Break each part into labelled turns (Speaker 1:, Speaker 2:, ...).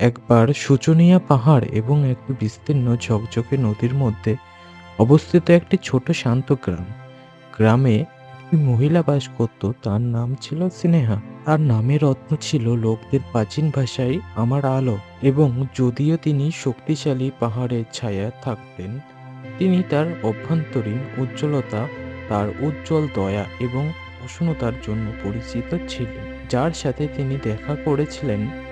Speaker 1: একবার সূচনীয়া পাহাড় এবং একটি বিস্তীর্ণ ঝকঝকে নদীর মধ্যে অবস্থিত একটি ছোট শান্ত গ্রাম। গ্রামে একটি মহিলা বাস করত, তার নাম ছিল স্নেহা। তার নামের অর্থ ছিল, লোকদের প্রাচীন ভাষায় আমার আলো। এবং যদিও তিনি শক্তিশালী পাহাড়ের ছায়া থাকতেন, তিনি তার অভ্যন্তরীণ উজ্জ্বলতা, তার উজ্জ্বল দয়া এবং উষ্ণতার জন্য পরিচিত ছিলেন। যার সাথে তিনি দেখা করেছিলেন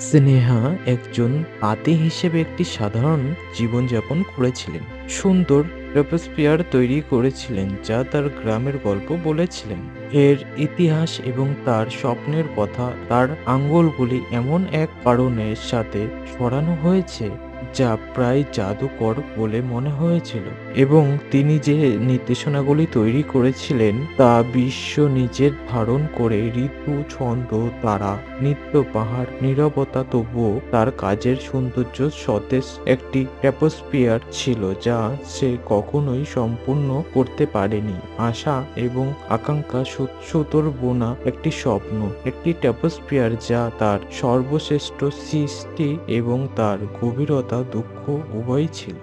Speaker 1: স্নেহা একজন পাতি হিসেবে একটি সাধারণ জীবনযাপন করেছিলেন। সুন্দর ট্রপোস্ফিয়ার তৈরি করেছিলেন, যা তার গ্রামের গল্প বলেছিলেন। এর ইতিহাস এবং তার স্বপ্নের কথা তার আঙ্গুলগুলি এমন এক কারণের সাথে সরানো হয়েছে যা প্রায় জাদুকর বলে মনে হয়েছিল। এবং তিনি যে নির্দেশনাগুলি তৈরি করেছিলেন, তা বিশ্ব নিজের ধারণ করে ঋতু, ছন্দ, তারা, নিত্য পাহাড়, নীরবতা তবুও তার কাজের সৌন্দর্য সতেজ একটি ট্যাপোস্পিয়ার ছিল যা সে কখনোই সম্পূর্ণ করতে পারেনি। আশা এবং আকাঙ্ক্ষা সুতোর বোনা একটি স্বপ্ন, একটি ট্যাপোস্পিয়ার যা তার সর্বশ্রেষ্ঠ সৃষ্টি এবং তার গভীরতা দুঃখ উভয়ই ছিল।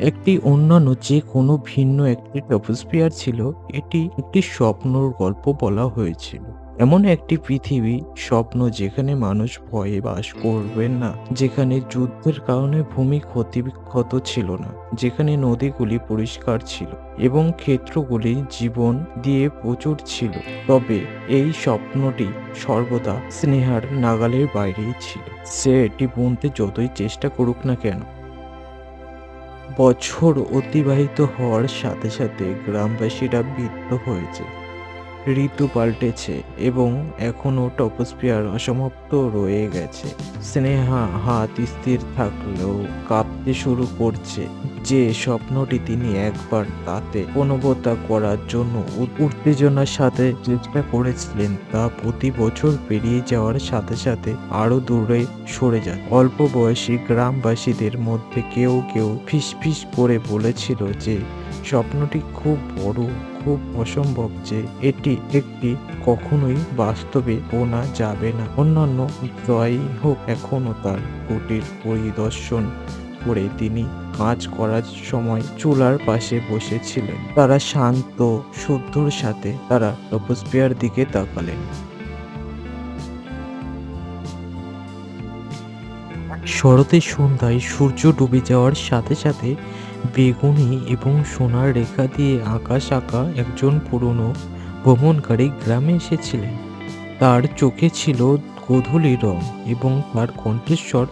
Speaker 1: একটি অন্যান্য যে কোনো ভিন্ন একটি টপোস্পিয়ার ছিল, এটি একটি স্বপ্নর গল্প বলা হয়েছিল। এমন একটি পৃথিবী, স্বপ্ন যেখানে মানুষ ভয়ে বাস করবেন না, যেখানে যুদ্ধের কারণে ভূমি ক্ষতিবিক্ষত ছিল না, যেখানে নদীগুলি পরিষ্কার ছিল এবং ক্ষেত্রগুলি জীবন দিয়ে প্রচুর ছিল। তবে এই স্বপ্নটি সর্বদা স্নেহার নাগালের বাইরেই ছিল। সে এটি বুনতে যতই চেষ্টা করুক না কেন। বছর অতিবাহিত হওয়ার সাথে সাথে গ্রামবাসীরা বৃদ্ধ হয়েছে। ঋতু পাল্টেছে এবং এখনও টপোস্পিয়ার অসমাপ্ত রয়ে গেছে। স্নেহা হাত স্থির থাকলেও কাঁপতে শুরু করছে। যে স্বপ্নটি তিনি একবার তাতে অনুবতা করার জন্য উত্তেজনার সাথে চেষ্টা করেছিলেন, তা প্রতি বছর পেরিয়ে যাওয়ার সাথে সাথে আরও দূরে সরে যায়। অল্প বয়সী গ্রামবাসীদের মধ্যে কেউ কেউ ফিসফিস করে বলেছিল যে, স্বপ্নটি খুব বড় খুব অসম্ভব যে এটি একটি কখনোই বাস্তবে বোনা যাবে না। অন্যান্য যাই হোক এখনও তার কুটির পরিদর্শন করে তিনি কাজ করার সময় চুলার পাশে বসেছিলেন। তারা শান্ত, শুদ্ধর সাথে তারা টপোস্পিয়ার দিকে তাকালেন। শরতের সন্ধ্যায় সূর্য ডুবে যাওয়ার সাথে সাথে বেগুনি এবং সোনার রেখা দিয়ে আঁকা একজন পুরনো ভ্রমণকারী গ্রামে এসেছিলেন। তার চোখে ছিল গোধূলি রং এবং তার কণ্ঠস্বর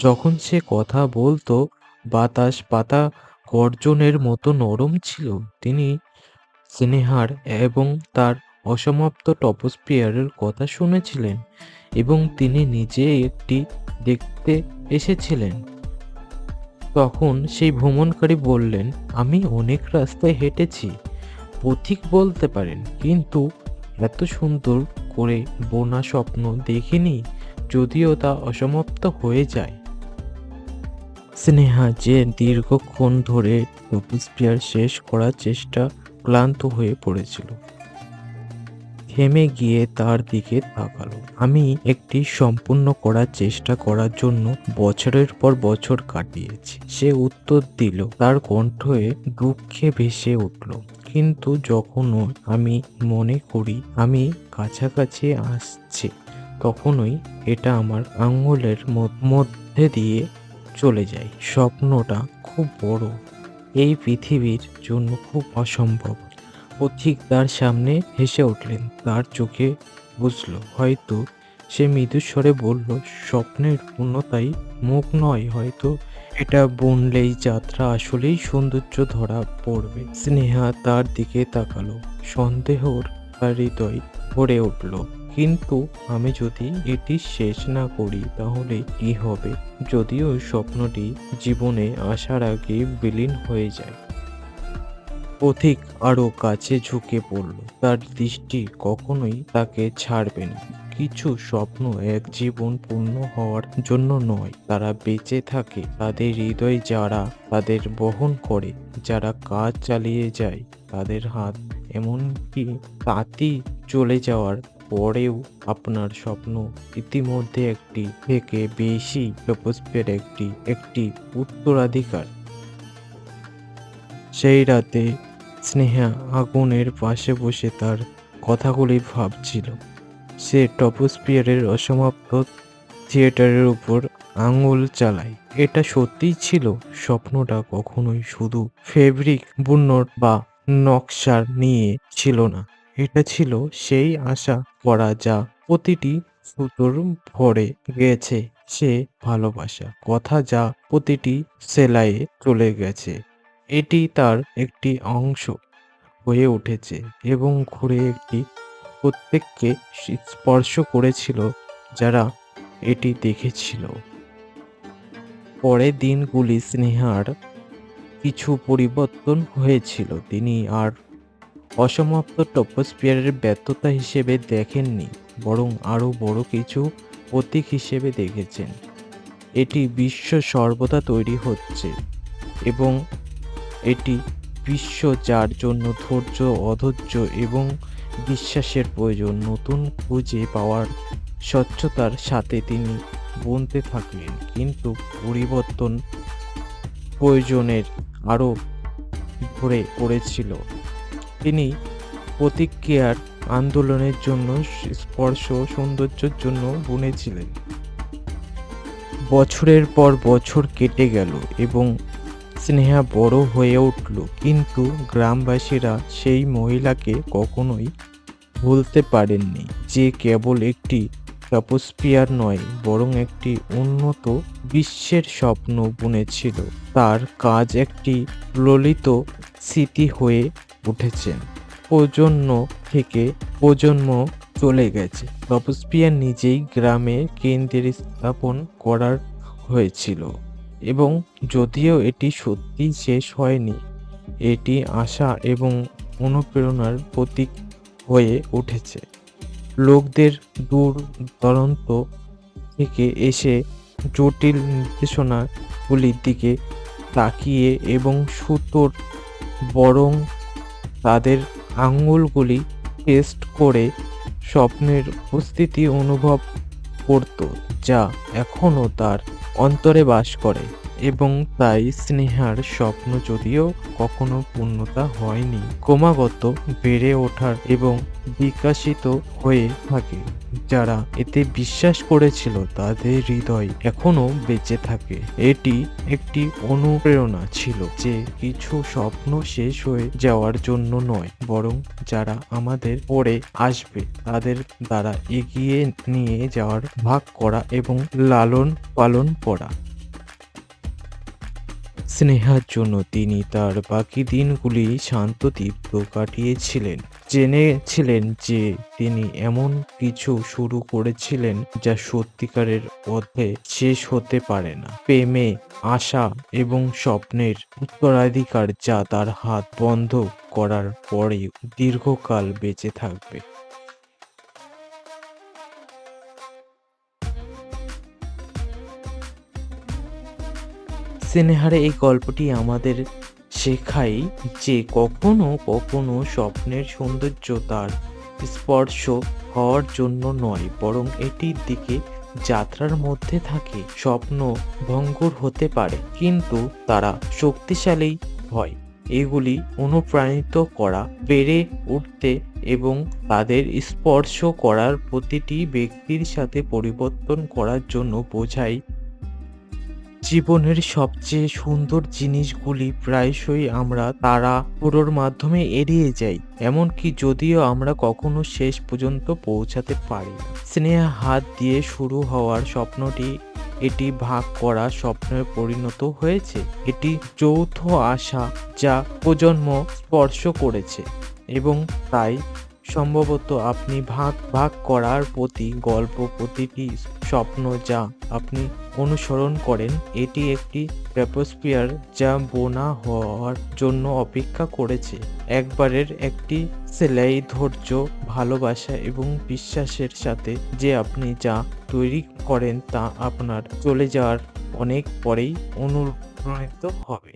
Speaker 1: যখন সে কথা বলতো, বাতাস পাতা গর্জনের মতো নরম ছিল। তিনি স্নেহার এবং তার অসমাপ্ত টপোস্পিয়ারের কথা শুনেছিলেন এবং তিনি নিজে একটি দেখতে এসেছিলেন। তখন সেই ভ্রমণকারী বললেন, আমি অনেক রাস্তায় হেঁটেছি, পথিক বলতে পারেন, কিন্তু এত সুন্দর করে বোনা স্বপ্ন দেখিনি, যদিও তা অসমাপ্ত হয়ে যায়। স্নেহা যে দীর্ঘক্ষণ ধরে শেষ করার চেষ্টা ক্লান্ত হয়ে পড়েছিল। থেমে গিয়ে তার দিকে তাকালো। আমি একটি সম্পূর্ণ করার চেষ্টা করার জন্য বছরের পর বছর কাটিয়েছি। সে উত্তর দিল। তার কণ্ঠে দুঃখে ভেসে উঠল। কিন্তু যখনও আমি মনে করি আমি কাছাকাছি আসছি, তখনই এটা আমার আঙ্গুলের মধ্য- মধ্যে দিয়ে চলে যায়। স্বপ্নটা খুব বড়। এই পৃথিবীর জন্য খুব অসম্ভব। পথিক তার সামনে হেসে উঠলেন। তার চোখে বুঝলো, হয়তো সে মৃদুস্বরে বলল, স্বপ্নের পূর্ণতাই মুখ নয়, হয়তো এটা বনলেই যাত্রা আসলেই সৌন্দর্য ধরা পড়বে। স্নেহা তার দিকে তাকালো। সন্দেহর তার হৃদয় ভরে উঠল। কিন্তু আমি যদি এটি শেষ না করি, তাহলে কি হবে? যদিও স্বপ্নটি জীবনে আসার আগে বিলীন হয়ে যায়। পথিক আরও কাছে ঝুঁকে পড়ল। তার দৃষ্টি কখনোই তাকে ছাড়বে না। কিছু স্বপ্ন এক জীবন পূর্ণ হওয়ার জন্য নয়। তারা বেঁচে থাকে। তাদের হৃদয় যারা তাদের বহন করে, যারা কাজ চালিয়ে যায়, তাদের হাত এমনকি তাঁতি চলে যাওয়ার পরেও আপনার স্বপ্ন ইতিমধ্যে একটি থেকে বেশি একটি একটি উত্তরাধিকার। সেই রাতে স্নেহা আগুনের পাশে বসে তার কথাগুলি ভাবছিল। সে টপোস্পিয়ারের অসমাপ্ত থিয়েটারের উপর আঙুল চালায়। এটা সত্যিই ছিল স্বপ্নটা কখনোই শুধু ফেব্রিক, বুনট বা নকশার নিয়ে ছিল না। এটা ছিল সেই আশা করা যা প্রতিটি সুতোর ভরে গেছে। সে ভালোবাসা, কথা যা প্রতিটি সেলাইয়ে চলে গেছে। এটি তার একটি অংশ হয়ে উঠেছে এবং ঘুরে একটি প্রত্যেককে স্পর্শ করেছিল যারা এটি দেখেছিল। পরের দিনগুলি স্নেহার কিছু পরিবর্তন হয়েছিল। তিনি আর অসমাপ্ত টপোস্পিয়ারের ব্যর্থতা হিসেবে দেখেননি, বরং আরও বড় কিছু প্রতীক হিসেবে দেখেছেন। এটি বিশ্ব সর্বদা তৈরি হচ্ছে এবং এটি বিশ্ব যার জন্য ধৈর্য, অধৈর্য এবং বিশ্বাসের প্রয়োজন। নতুন খুঁজে পাওয়ার স্বচ্ছতার সাথে তিনি বুনতে থাকলেন, কিন্তু পরিবর্তন প্রয়োজনের আরও ভরে পড়েছিল। তিনি প্রতিক্রিয়ার আন্দোলনের জন্য স্পর্শ, সৌন্দর্যের জন্য বুনেছিলেন। বছরের পর বছর কেটে গেল এবং স্নেহা বড় হয়ে উঠল, কিন্তু গ্রামবাসীরা সেই মহিলাকে কখনোই ভুলতে পারেননি যে কেবল একটি ট্রপোস্পিয়ার নয়, বরং একটি উন্নত বিশ্বের স্বপ্ন বুনেছিল। তার কাজ একটি ললিত স্মৃতি হয়ে উঠেছেন প্রজন্ম থেকে প্রজন্ম চলে গেছে। টপোস্পিয়ার নিজেই গ্রামে কেন্দ্রে স্থাপন করার হয়েছিল। এবং যদিও এটি সত্যিই শেষ হয়নি, এটি আশা এবং অনুপ্রেরণার প্রতীক হয়ে উঠেছে। লোকদের দূর দূরান্ত থেকে এসে জটিল নির্দেশনাগুলির দিকে তাকিয়ে এবং সুতোর বরং তাদের আঙুলগুলি টেস্ট করে স্বপ্নের উপস্থিতি অনুভব করত, যা এখনও তার অন্তরে বাস করে। এবং তাই স্নেহার স্বপ্ন যদিও কখনো পূর্ণতা হয়নি। ক্রমাগত বেড়ে ওঠার এবং বিকাশিত হয়ে থাকে। যারা এতে বিশ্বাস করেছিল তাদের হৃদয় এখনও বেঁচে থাকে। এটি একটি অনুপ্রেরণা ছিল যে কিছু স্বপ্ন শেষ হয়ে যাওয়ার জন্য নয়, বরং যারা আমাদের পরে আসবে তাদের দ্বারা এগিয়ে নিয়ে যাওয়ার ভাগ করা এবং লালন পালন করা। স্নেহার জন্য তিনি তার বাকি দিনগুলি শান্ততীব্র কাটিয়েছিলেন। জেনেছিলেন যে তিনি এমন কিছু শুরু করেছিলেন যা সত্যিকারের পথে শেষ হতে পারে না। প্রেমে, আশা এবং স্বপ্নের উত্তরাধিকার যা তার হাত বন্ধ করার পরে দীর্ঘকাল বেঁচে থাকবে। স্নেহারে এই গল্পটি আমাদের শেখাই যে কখনো কখনো স্বপ্নের সৌন্দর্য তার স্পর্শ হওয়ার জন্য নয়, বরং এটির দিকে যাত্রার মধ্যে থাকে। স্বপ্ন ভঙ্গুর হতে পারে, কিন্তু তারা শক্তিশালী হয়। এগুলি অনুপ্রাণিত করা, বেড়ে উঠতে এবং তাদের স্পর্শ করার প্রতিটি ব্যক্তির সাথে পরিবর্তন করার জন্য বোঝায় জীবনের সবচেয়ে সুন্দর জিনিসগুলি প্রায়শই আমরা তারা পুরোর মাধ্যমে এড়িয়ে যাই, এমনকি যদিও আমরা কখনো শেষ পর্যন্ত পৌঁছাতে পারি স্নেহা হাত দিয়ে শুরু হওয়ার স্বপ্নটি, এটি ভাগ করা স্বপ্নে পরিণত হয়েছে। এটি যৌথ আশা যা প্রজন্ম স্পর্শ করেছে এবং তাই সম্ভবত আপনি ভাগ ভাগ করার প্রতি গল্প প্রতিটি স্বপ্ন যা আপনি অনুসরণ করেন। এটি একটি ট্র্যাপোস্ফিয়ার যা বোনা হওয়ার জন্য অপেক্ষা করেছে। একবারের একটি সেলাই ধৈর্য, ভালোবাসা এবং বিশ্বাসের সাথে যে আপনি যা তৈরি করেন তা আপনার চলে যাওয়ার অনেক পরেই অনুপ্রাণিত হবে।